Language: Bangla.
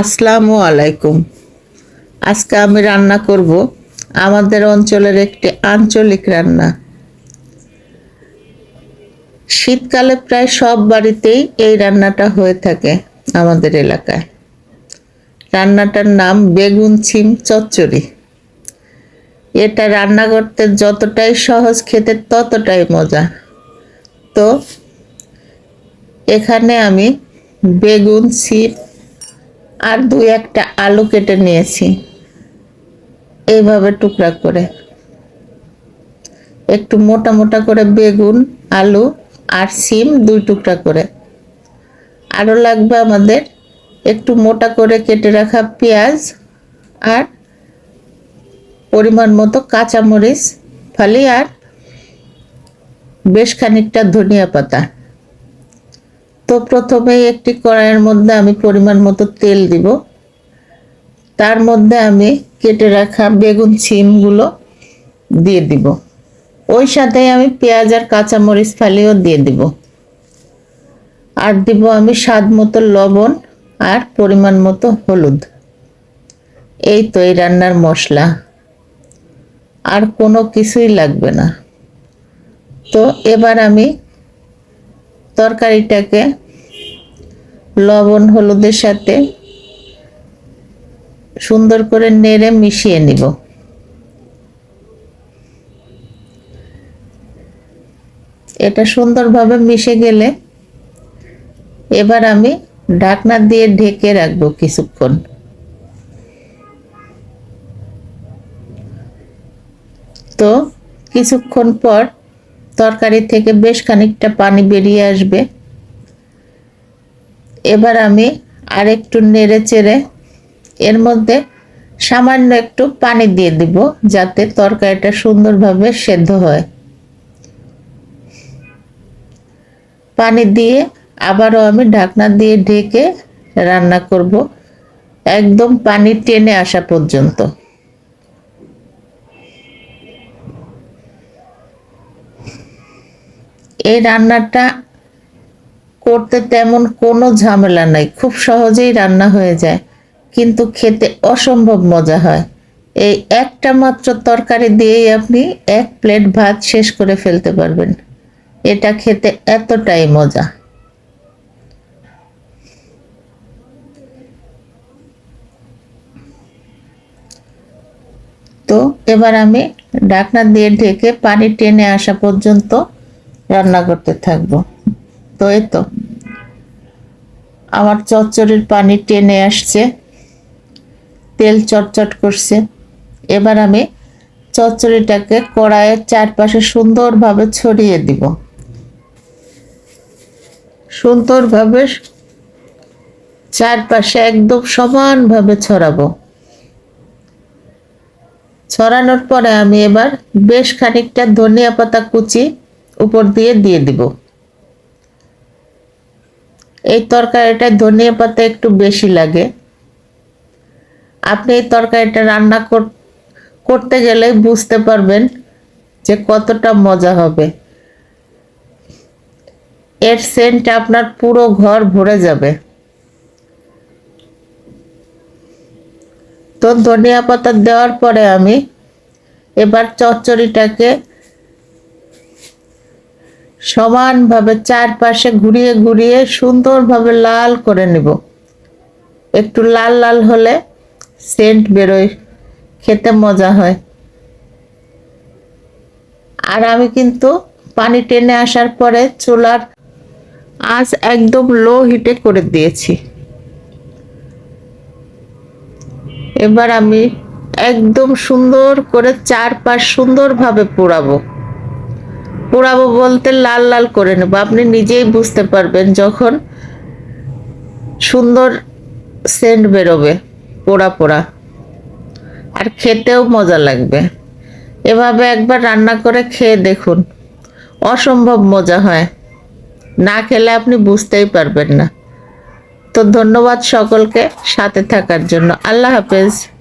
আসসালামু আলাইকুম। আজকে আমি রান্না করব আমাদের অঞ্চলের একটি আঞ্চলিক রান্না। শীতকালে প্রায় সব বাড়িতেই এই রান্নাটা হয়ে থাকে আমাদের এলাকায়। রান্নাটার নাম বেগুন ছিম চচ্চড়ি। এটা রান্না করতে যতটাই সহজ খেতে ততটাই মজা। তো এখানে আমি বেগুন ছিপ আর দুই একটা আলু কেটে নিয়েছি। এইভাবে টুকরা করে। একটু মোটা মোটা করে বেগুন, আলু আর সিম দুই টুকরা করে। আরও লাগবে আমাদের একটু মোটা করে কেটে রাখা পেঁয়াজ আর পরিমাণ মতো কাঁচামরিচ, ফালি আর বেশ খানিকটা ধনিয়া পাতা। তো প্রথমে একটি কড়াইয়ের মধ্যে আমি পরিমাণ মতো তেল দিব। তার মধ্যে আমি কেটে রাখা বেগুন ছিমগুলো দিয়ে দিব। ওই সাথে আমি পেঁয়াজ আর কাঁচামরিচ ফালিও দিয়ে দিব। আর দিব আমি স্বাদ মতো লবণ আর পরিমাণ মতো হলুদ। এই তো এই রান্নার মশলা। আর কোনো কিছুই লাগবে না। তো এবার আমি তরকারিটাকে লবণ হলুদের সাথে সুন্দর করে নেড়ে মিশিয়ে নিব। এটা সুন্দরভাবে মিশে গেলে এবার আমি ঢাকনা দিয়ে ঢেকে রাখব কিছুক্ষণ। তো কিছুক্ষণ পর তরকারি থেকে বেশ খানিকটা পানি বেরিয়ে আসবে। এবার আমি আর একটু নেড়ে চেড়ে এর মধ্যে সামান্য একটু পানি দিয়ে দিব যাতে তরকারিটা সুন্দরভাবে সেদ্ধ হয়। পানি দিয়ে আবারও আমি ঢাকনা দিয়ে ঢেকে রান্না করব একদম পানি টেনে আসা পর্যন্ত। এই রান্নাটা করতে তেমন কোনো ঝামেলা নাই, খুব সহজেই রান্না হয়ে যায়। কিন্তু খেতে অসম্ভব মজা হয়। এই একটা মাত্র তরকারি দিয়েই আপনি এক প্লেট ভাত শেষ করে ফেলতে পারবেন। এটা খেতে এতটাই মজা। তো এবার আমি ঢাকনা দিয়ে ঢেকে পানি টেনে আসা পর্যন্ত রান্না করতে থাকব। তো এই তো। আমার চচ্চড়ির পানি টেনে আসছে, তেল চটচট করছে। এবার আমি চচ্চড়িটাকে কড়াইয়ের চারপাশে সুন্দরভাবে ছড়িয়ে দিব। সুন্দরভাবে চারপাশে একদম সমানভাবে ছড়াবো। ছড়ানোর পরে আমি এবার বেশ খানিকটা ধনিয়া পাতা কুচি উপর দিয়ে দিয়ে দিব। এই তরকারিটা ধনিয়া পাতা একটু বেশি লাগে। আপনি এই তরকারিটা রান্না করতে গেলে বুঝতে পারবেন যে কতটা মজা হবে। এর সেন্ট আপনার পুরো ঘর ভরে যাবে। তো ধনিয়া পাতা দেওয়ার পরে আমি এবার চচ্চড়িটাকে সমানভাবে চারপাশে ঘুরিয়ে ঘুরিয়ে সুন্দরভাবে লাল করে নেব। একটু লাল লাল হলে সেন্ট বেরোয়, খেতে মজা হয়। আর আমি কিন্তু পানি টেনে আসার পরে চুলার আজ একদম লো হিটে করে দিয়েছি। এবার আমি একদম সুন্দর করে চারপাশ সুন্দরভাবে পোড়াবো। পোড়াবো বলতে লাল লাল করে নেব। আপনি নিজেই বুঝতে পারবেন যখন সুন্দর সেন্ট বেরোবে, পোড়া পোড়া। আর খেতেও মজা লাগবে। এভাবে একবার রান্না করে খেয়ে দেখুন, অসম্ভব মজা হয়। না খেলে আপনি বুঝতেই পারবেন না। তো ধন্যবাদ সকলকে সাথে থাকার জন্য। আল্লাহ হাফেজ।